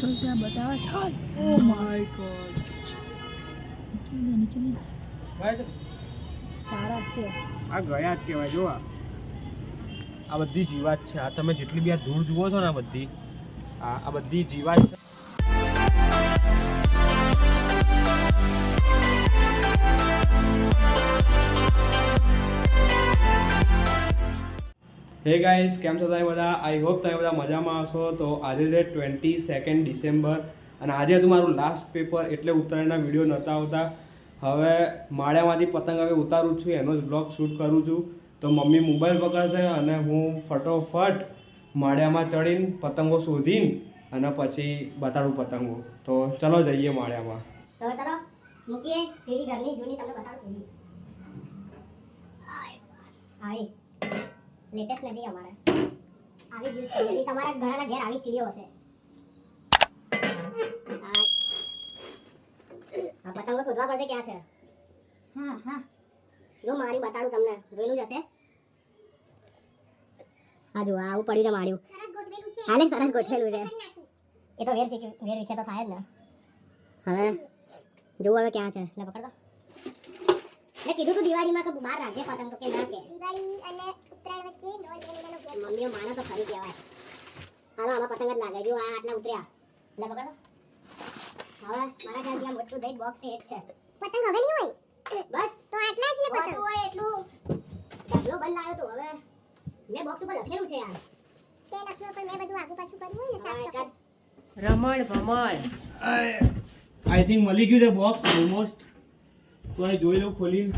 ચલ ત્યાં બતાવે. છે ઓ માય ગોડ નીચે સારા છે. આ ગયા જ કહેવાય જો આ આ બધી જીવાત છે. આ તમે જેટલી બી આ ધૂળ જુઓ છો ને આ બધી આ આ બધી જીવાત હે ગાઈસ કેમ છો તમે બધા? આઈ હોપ તમે બધા મજામાં હશો. તો આજે છે ટ્વેન્ટી સેકન્ડ ડિસેમ્બર અને આજે હતું મારું લાસ્ટ પેપર એટલે ઉત્તરાયણના વીડિયો નહોતા આવતા. હવે માળ્યામાંથી પતંગ હવે ઉતારું છું, એનો જ બ્લોગ શૂટ કરું છું. તો મમ્મી મોબાઈલ પકડશે અને હું ફટોફટ માળ્યામાં ચડીને પતંગો શોધીને અને પછી બતાડું પતંગો. તો ચલો જઈએ માળ્યામાં. મૂકીએ. ઘરની જૂની તમને બતાડું આવી લેટેસ્ટ નથી અમારે. આવી જ સીડી તમારા ઘણાના ઘેર આવી ચીડીઓ હશે. આ પતંગો શોધવા પડશે ક્યાં છે? હા હા. જો મારી બતાડું તમને. જોયેલું જ હશે. હા જો આવું પડ્યું છે માર્યું હાલે સરસ ગોઠવેલું છે. એ તો વેર વેર વિખે તો થાય જ ને. હવે જોવું હવે ક્યાં છે. લે પકડતો મેં કીધું તું દિવાળીમાં કે બહાર રાખજે પતંગ તો કે ના કે. દિવાળી અને ઉત્તરાયણ વચ્ચે દોઢ બે મમ્મીઓ માનો તો ખરી કહેવાય. હાલો આમાં પતંગ જ લાગે. જો આ આટલા ઉતર્યા એટલે પકડ. હવે મારા ખ્યાલથી આ મોટું દહીં બોક્સ એક છે. પતંગ હવે નહીં હોય? બસ. તો આટલા જ ને પતંગ? હોય એટલું. ડબલો બંધ લાવ્યો તો. હવે મેં બોક્સ ઉપર લખેલું છે યાર તે લખ્યું પણ મેં બધું આગુ પાછું કર્યું હોય ને સાફ સફાઈ. રમણ ભમણ. આઈ થિંક મળી ગયું છે બોક્સ ઓલમોસ્ટ તો અહીં જોઈ લઉં ખોલીને.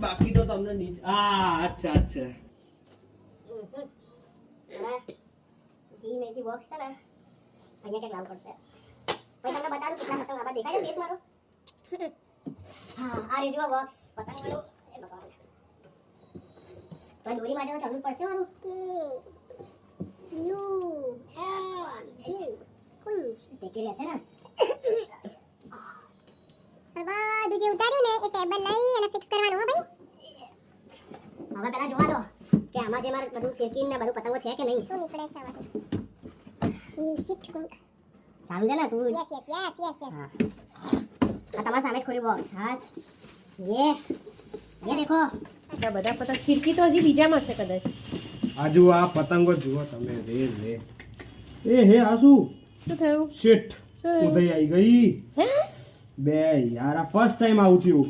બાકી તો તમને નીચે આ અચ્છા અચ્છા. જી મેથી બોક્સ છે ને અહીંયા ક્યાંક લાવવું પડશે. પછી તમને બતાડું કેટલા પતંગ આમાં દેખાય છે મારો હા આ રીજુઓ બોક્સ પતંગ વાળું એ ભગવાન તો દોરી માટે તો ચડવું પડશે મારું. કે યુ એન જી કુંજ રહ્યા રહેશે ને? બધા પતંગ ખીરકી તો? હજી બીજામાં છે કદાચ. એ હે આસુ શું? થયું? શિટ ઉદય આઈ ગઈ. બે યાર આ ફર્સ્ટ ટાઈમ આવું થયું.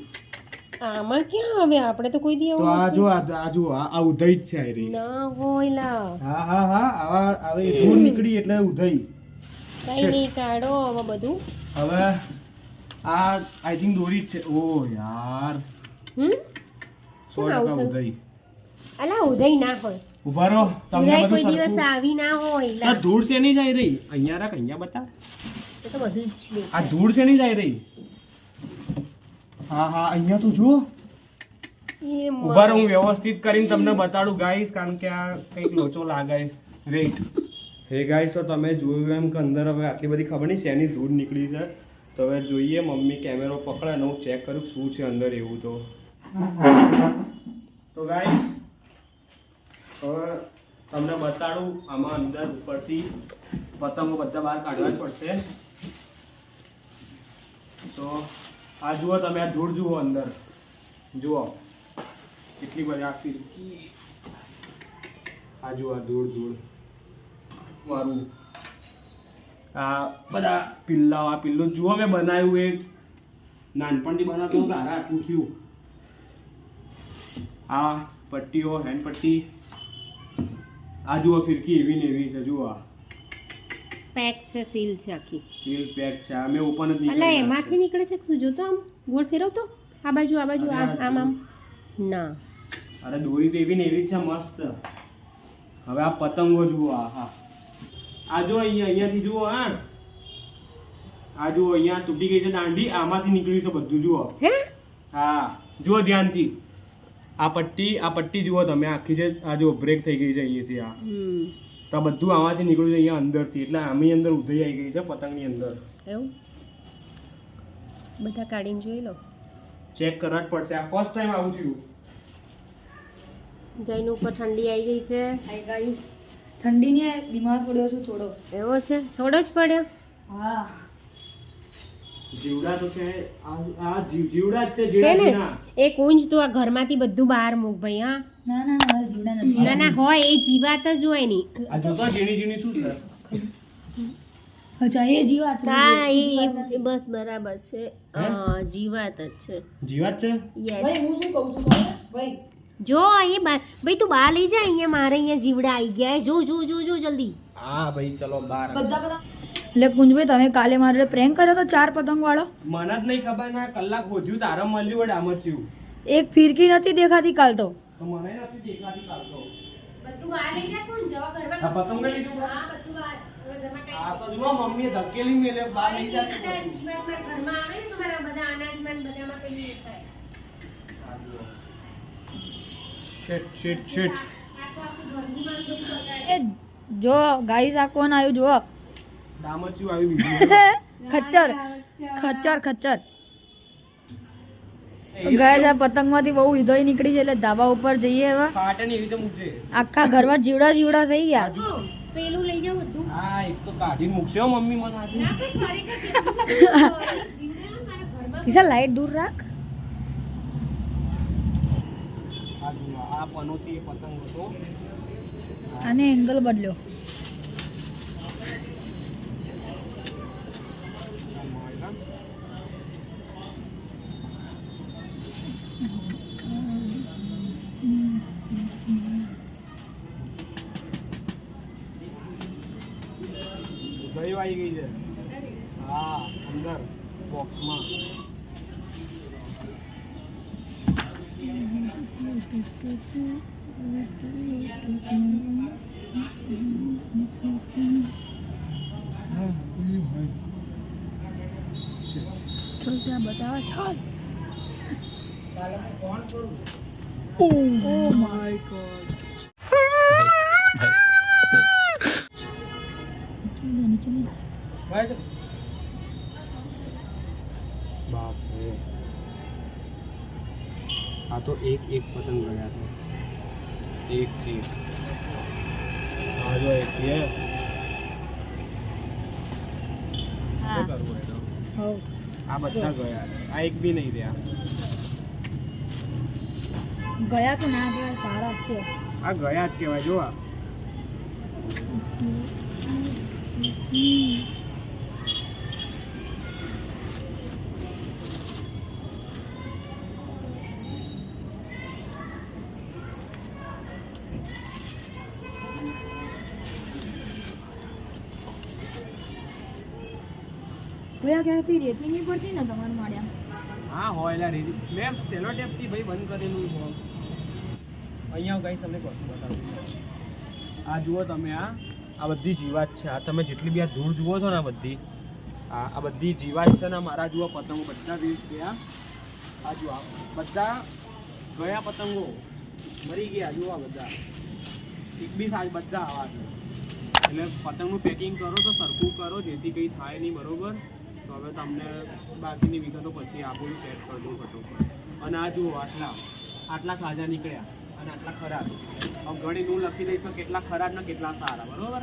આમાં ક્યાં હવે આપણે તો કોઈ દી તો આ જો આ આ જો આ ઉધઈ જ છે આ રહી ના હોય લા. હા હા હા આવા હવે ધૂળ નીકળી એટલે ઉધઈ. કઈ નહીં કાઢો હવે બધું. હવે આ આઈ થિંક દોરી જ છે. ઓ યાર. હમ? શું આવું ઉધઈ. અલા ઉધઈ ના હોય. ઊભા રહો તમને કોઈ દિવસ આવી ના હોય ધૂળ શેની જાય રહી? અહીંયા રાખ અહીંયા બતા. તો બધું જ છે આ ધૂળ શેની જાય રહી. હા હા અહીંયા તો જુઓ. ઊભા રહું હું વ્યવસ્થિત કરીને તમને બતાડું ગાઈસ કારણ કે આ કંઈક લોચો લાગે રેટ હે ગાઈસ તો તમે જોયું એમ કે અંદર હવે આટલી બધી ખબર નહીં શેની ધૂળ નીકળી છે? તો હવે જોઈએ મમ્મી કેમેરો પકડે અને હું ચેક કરું શું છે અંદર એવું તો. તો ગાઈસ હવે તમને બતાડું આમાં અંદર ઉપરથી પતંગો બધા બહાર કાઢવા જ પડશે. તો આ જુઓ તમે, આ ધૂળ જુઓ અંદર. જુઓ. કેટલી બધી આ ફિરકી આ જુઓ, આ ધૂળ ધૂળ. મારું. આ બધા પિલ્લાઓ, આ પિલ્લું જુઓ, મેં બનાવ્યું એક. નાનપણથી બનાવતો હતો તારા આટલું થયું. આ પટ્ટીઓ હેન્ડ પટ્ટી આ જુઓ, ફિરકી એવી ને એવી છે, જુઓ આ. પેક છે સીલ છે આખી. સીલ પેક છે આ મેં ઓપન જ અલા એમાંથી નીકળે છે શું? જોતો આમ? ગોળ ફેરવતો? આ બાજુ આ બાજુ આમ આમ આમ? ના. અરે દોરી તો એવી ને એવી છે મસ્ત. હવે આ પતંગો જુઓ આ હા. આ જો અહીંયા અહીંયાથી જુઓ હા. આ જુઓ અહીંયા તૂટી ગઈ છે દાંડી આમાંથી નીકળ્યું છે બધું જુઓ. હે? હા જુઓ ધ્યાનથી. આ પટ્ટી આ પટ્ટી જુઓ તમે આખી છે આ જો બ્રેક થઈ ગઈ છે અહીંયાથી આ. તો આ બધું આમાંથી નીકળ્યું છે અહીંયા અંદરથી. એટલે આમની અંદર ઉધઈ આવી ગઈ છે પતંગની અંદર. એવું? બધા કાઢીને જોઈ લો. ચેક કરવા જ પડશે. આ ફર્સ્ટ ટાઈમ આવું થયું. જઈને ઉપર ઠંડી આવી ગઈ છે. આવી ગઈ. ઠંડી ને બીમાર પડ્યો છું થોડો. એવો છે? થોડો જ પડ્યો? હા. જીવડા તો છે આ આ જીવ- જીવડા જ છે છે જીવડા ને? જીના. એ કુંજ તું આ ઘરમાંથી બધું બહાર મૂક ભાઈ હા. ના ના ના જીવડા નથી. ના ના હોય એ જીવાત જ હોયની. આ જોતો ઝીણી ઝીણી શું છે? અચ્છા એ જીવાત છે. હા એ જીવાત એ નથી. બસ બરાબર છે. હે? અ, જીવાત જ છે. જીવાત છે? યસ ભાઈ હું શું કહું છું ખબર? ભાઈ. જો અહીંયા બા- ભાઈ તું બહાર લઈ જા અહીંયા મારે અહીંયા જીવડા આવી ગયા. છે. જો જો જો જો જલ્દી. હા ભાઈ ચલો બાર બધા બધા. એટલે કુંજભાઈ તમે કાલે મારે પ્રેન્ક કર્યો તો ચાર પતંગ વાળો મને જ નહીં ખબર ના કલાક હોધ્યું તારે મળ્યું વડે આમ જ થયું. એક ફિરકી નથી દેખાતી કાલ તો. તો મને નથી દેખાતી કાલતો બધું આ લઈ જા કોણ જવા કરવા પતંગ લઈ લીધું? હા બધું આ તો જુઓ મમ્મીએ ધકેલી મેલે બહાર લઈ જાય કદાચ ઘરમાં આવે ને તો બધા અનાજમાં બધામાં પેલી થાય. શેટ શેટ શેટ આ તો આખું ઘરનું મારું બધું બગાડે. એ જો ગાઈસ આ કોણ આવ્યું? જુઓ. ડામચ્યું આવી બીજું. ખચ્ચર ખચ્ચર ખચ્ચર. આ પતંગમાંથી બહુ હિદોય નીકળી છે એટલે ધાબા ઉપર જઈએ હવે. આખા ઘરમાં જીવડા જીવડા થઈ ગયા. પેલું લઈ બધું. હા એક તો મૂકશે મમ્મી મને કિશા લાઈટ દૂર રાખ. આ પનોતી પતંગ હતો. અને એંગલ બદલ્યો. આવી ગઈ છે. હા અંદર બોક્સમાં ચલ ત્યાં બતાવે ચાલ. ઓ માય ગોડ બાપ રે આ તો એક એક પતંગ ગયા છે એક એક આ જો એક છે શું કરવું એનો? આ બધા ગયા છે. આ એક બી નહીં રહ્યા ગયા તો ના ગયા સારા જ છે આ ગયા જ કહેવાય જો આ ગયા ક્યાંથી રેતી નહીં પડતી ને તમારે માળ્યા? હા, હોય એટલે રેતી. મેં સેલો ટેપથી ભાઈ બંધ કરેલું હોય અહીંયા ગઈ તમને કશું બતાવું આ જુઓ તમે આ આ બધી જીવાત છે. આ તમે જેટલી બી આ ધૂળ જુઓ છો ને આ બધી, આ આ બધી જીવાત છે ને મારા જુઓ પતંગો. બધા વેસ્ટ ગયા આ જુઓ બધા ગયા પતંગો. મરી ગયા, જુઓ આ બધા. એક બી સાજ બધા આવા છે. એટલે પતંગનું પેકિંગ કરો તો સરખું કરો, જેથી કંઈ થાય નહીં, બરોબર? તો હવે તમને બાકીની વિગતો પછી આપું સેટ કરી દઉં ફટોફટ અને આ જુઓ આટલા આટલા સાજા નીકળ્યા અને આટલા ખરાબ. હવે ઘણી હું લખી દઈશ તો કેટલા ખરાબ ને કેટલા સારા, બરોબર?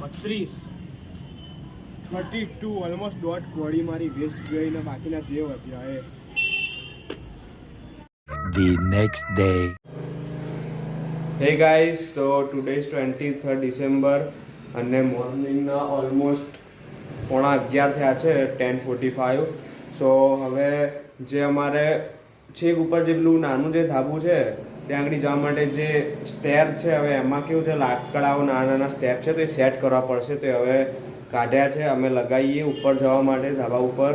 બત્રીસ. થર્ટી ટુ ઓલમોસ્ટ દોઢ કોડી મારી વેસ્ટ ગઈ ને બાકીના જે વધ્યા એ. The next day. Hey guys, તો today is twenty third December અને મોર્નિંગના ઓલમોસ્ટ પોણા અગિયાર થયા છે ટેન ફોર્ટી ફાઇવ સો હવે જે અમારે છેક ઉપર જેટલું નાનું જે ધાબુ છે ત્યાં આગળ જવા માટે જે સ્ટેપ છે હવે એમાં કેવું છે લાકડાઓ નાના નાના સ્ટેપ છે તો એ સેટ કરવા પડશે. તો હવે કાઢ્યા છે અમે લગાવીએ ઉપર જવા માટે ધાબા ઉપર.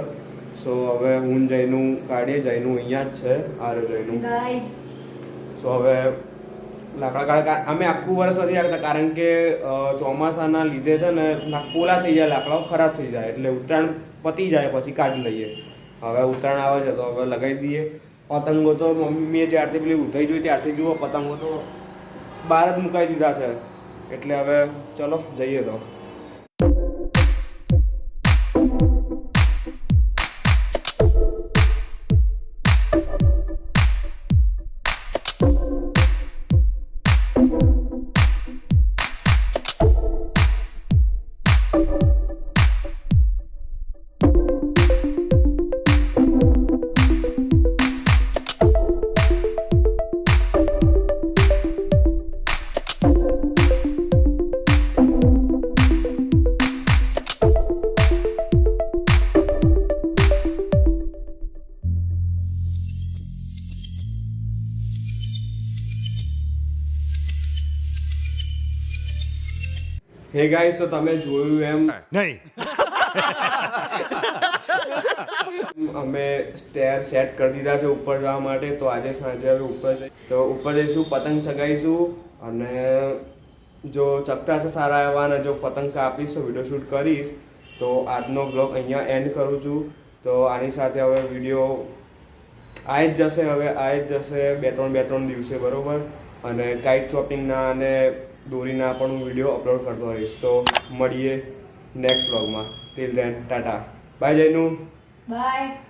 સો હવે હું જઈનું કાઢીએ જઈનું અહીંયા જ છે આરે જઈનું સો હવે લાકડા કાઢ અમે આખું વર્ષ નથી રાખતા કારણ કે ચોમાસાના લીધે છે ને ના- પોલા થઈ જાય લાકડાઓ ખરાબ થઈ જાય એટલે ઉત્તરાયણ પતી જાય પછી કાઢી લઈએ. હવે ઉત્તરાયણ આવે છે તો હવે લગાવી દઈએ. પતંગો તો મમ્મીએ જ્યારથી પેલી ઉધાઈ જોઈ ત્યારથી જુઓ પતંગો તો બહાર જ મુકાઈ દીધા છે. એટલે હવે ચલો જઈએ તો. ગાઈસ તો તમે જોયું એમ. નહીં. અમે સ્ટેર સેટ કરી દીધા છે ઉપર જવા માટે તો આજે સાંજે હવે ઉપર તો ઉપર જઈશું પતંગ ચગાવીશું અને જો ચગતા છે સારા એવા અને જો પતંગ કાપીશ તો વીડિયો શૂટ કરીશ. તો આજનો બ્લોગ અહીંયા એન્ડ કરું છું. તો આની સાથે હવે વીડિયો આવી જ જશે હવે આવી જ જશે બે ત્રણ બે ત્રણ દિવસે બરાબર? અને કાઇટ શોપિંગના અને દોરીના પણ હું વીડિયો અપલોડ કરતો રહીશ. તો મળીએ નેક્સ્ટ બ્લોગમાં ટિલ ધેન ટાટા. બાય જયનું. બાય